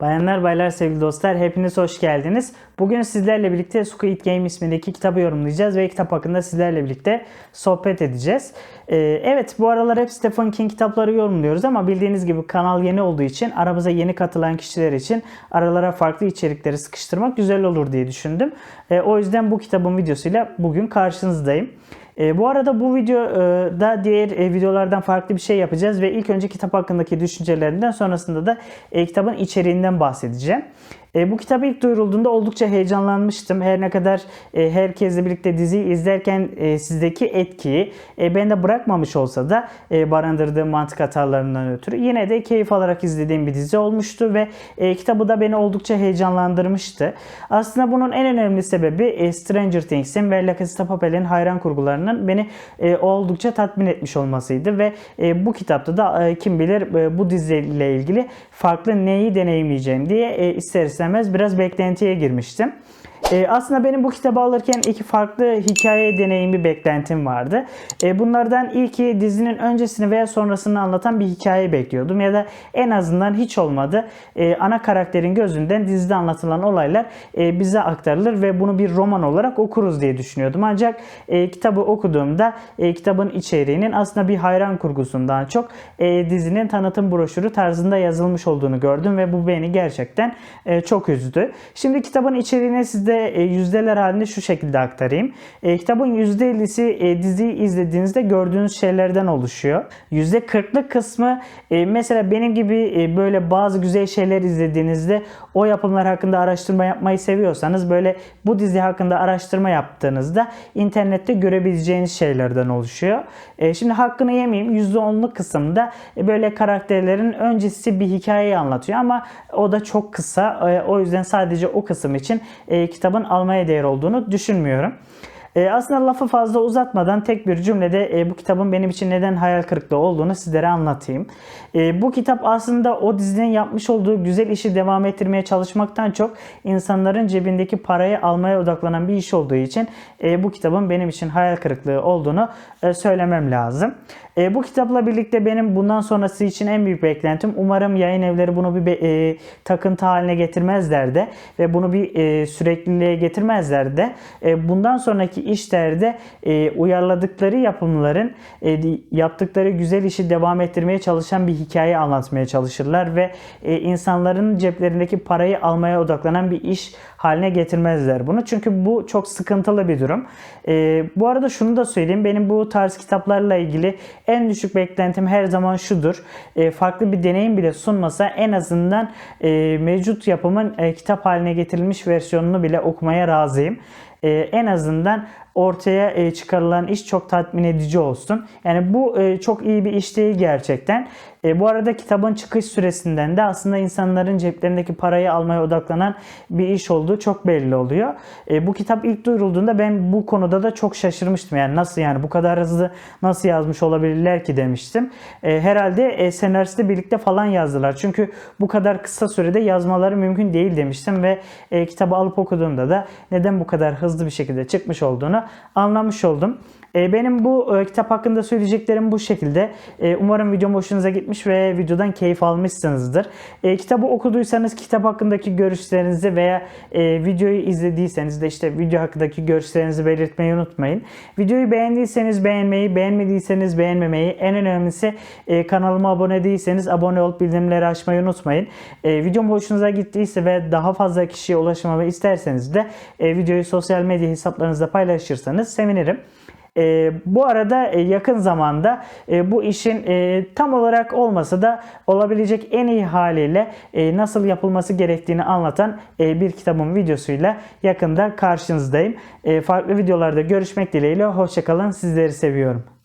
Bayanlar baylar sevgili dostlar hepiniz hoş geldiniz. Bugün sizlerle birlikte Squid Game ismindeki kitabı yorumlayacağız ve kitap hakkında sizlerle birlikte sohbet edeceğiz. Ee, evet bu aralar hep Stephen King kitapları yorumluyoruz ama bildiğiniz gibi kanal yeni olduğu için aramıza yeni katılan kişiler için aralara farklı içerikleri sıkıştırmak güzel olur diye düşündüm. Ee, o yüzden bu kitabın videosuyla bugün karşınızdayım. E, bu arada bu videoda diğer e, videolardan farklı bir şey yapacağız ve ilk önce kitap hakkındaki düşüncelerinden sonrasında da e, kitabın içeriğinden bahsedeceğim. E, bu kitap ilk duyurulduğunda oldukça heyecanlanmıştım. Her ne kadar e, herkesle birlikte diziyi izlerken e, sizdeki etkiyi e, bende bırakmamış olsa da e, barındırdığı mantık hatalarından ötürü yine de keyif alarak izlediğim bir dizi olmuştu ve e, kitabı da beni oldukça heyecanlandırmıştı. Aslında bunun en önemli sebebi e, Stranger Things'in ve La Casa de Papel'in hayran kurgularının beni e, oldukça tatmin etmiş olmasıydı ve e, bu kitapta da e, kim bilir e, bu diziyle ilgili farklı neyi deneyimleyeceğim diye e, ister istemez biraz beklentiye girmiştim. E, aslında benim bu kitabı alırken iki farklı hikaye deneyimi beklentim vardı. E, bunlardan ilki dizinin öncesini veya sonrasını anlatan bir hikaye bekliyordum. Ya da en azından hiç olmadı e, ana karakterin gözünden dizide anlatılan olaylar e, bize aktarılır ve bunu bir roman olarak okuruz diye düşünüyordum. Ancak e, kitabı okuduğumda e, kitabın içeriğinin aslında bir hayran kurgusundan çok e, dizinin tanıtım broşürü tarzında yazılmış olduğunu gördüm ve bu beni gerçekten e, çok üzdü. Şimdi kitabın içeriğine sizde e, yüzdeler halinde şu şekilde aktarayım. E, kitabın %50'si e, diziyi izlediğinizde gördüğünüz şeylerden oluşuyor. %40'lık kısmı e, mesela benim gibi böyle bazı güzel şeyler izlediğinizde o yapımlar hakkında araştırma yapmayı seviyorsanız böyle bu dizi hakkında araştırma yaptığınızda internette görebileceğiniz şeylerden oluşuyor. Şimdi hakkını yemeyeyim %10'luk kısımda böyle karakterlerin öncesi bir hikayeyi anlatıyor ama o da çok kısa. O yüzden sadece o kısım için e, kitabın almaya değer olduğunu düşünmüyorum. E, aslında lafı fazla uzatmadan tek bir cümlede e, bu kitabın benim için neden hayal kırıklığı olduğunu sizlere anlatayım. E, bu kitap aslında o dizinin yapmış olduğu güzel işi devam ettirmeye çalışmaktan çok insanların cebindeki parayı almaya odaklanan bir iş olduğu için e, bu kitabın benim için hayal kırıklığı olduğunu e, söylemem lazım. E, bu kitapla birlikte benim bundan sonrası için en büyük beklentim umarım yayın evleri bunu bir e, takıntı haline getirmezler de ve bunu bir e, sürekliliğe getirmezler de e, bundan sonraki işlerde e, uyarladıkları yapımların e, yaptıkları güzel işi devam ettirmeye çalışan bir hikaye anlatmaya çalışırlar ve e, insanların ceplerindeki parayı almaya odaklanan bir iş haline getirmezler bunu. Çünkü bu çok sıkıntılı bir durum. E, bu arada şunu da söyleyeyim. Benim bu tarz kitaplarla ilgili en düşük beklentim her zaman şudur. Farklı bir deneyim bile sunmasa en azından mevcut yapımın kitap haline getirilmiş versiyonunu bile okumaya razıyım. E, en azından ortaya e, çıkarılan iş çok tatmin edici olsun. Yani bu e, çok iyi bir iş değil gerçekten. E, bu arada kitabın çıkış süresinden de aslında insanların ceplerindeki parayı almaya odaklanan bir iş olduğu çok belli oluyor. Bu kitap ilk duyurulduğunda ben bu konuda da çok şaşırmıştım. Yani nasıl yani bu kadar hızlı nasıl yazmış olabilirler ki demiştim. Herhalde e, senaristi birlikte falan yazdılar. Çünkü bu kadar kısa sürede yazmaları mümkün değil demiştim ve kitabı alıp okuduğumda da neden bu kadar hızlı bir şekilde çıkmış olduğunu anlamış oldum. E, benim bu e, kitap hakkında söyleyeceklerim bu şekilde. E, umarım videom hoşunuza gitmiş ve videodan keyif almışsınızdır. E, kitabı okuduysanız kitap hakkındaki görüşlerinizi veya e, videoyu izlediyseniz de işte video hakkındaki görüşlerinizi belirtmeyi unutmayın. Videoyu beğendiyseniz beğenmeyi, beğenmediyseniz beğenmemeyi, en önemlisi e, kanalıma abone değilseniz abone olup bildirimleri açmayı unutmayın. Videom hoşunuza gittiyse ve daha fazla kişiye ulaşmamı isterseniz de e, videoyu sosyal medya hesaplarınızda paylaşırsanız sevinirim. E, bu arada e, yakın zamanda e, bu işin e, tam olarak olmasa da olabilecek en iyi haliyle e, nasıl yapılması gerektiğini anlatan e, bir kitabın videosuyla yakında karşınızdayım. E, farklı videolarda görüşmek dileğiyle. Hoşçakalın. Sizleri seviyorum.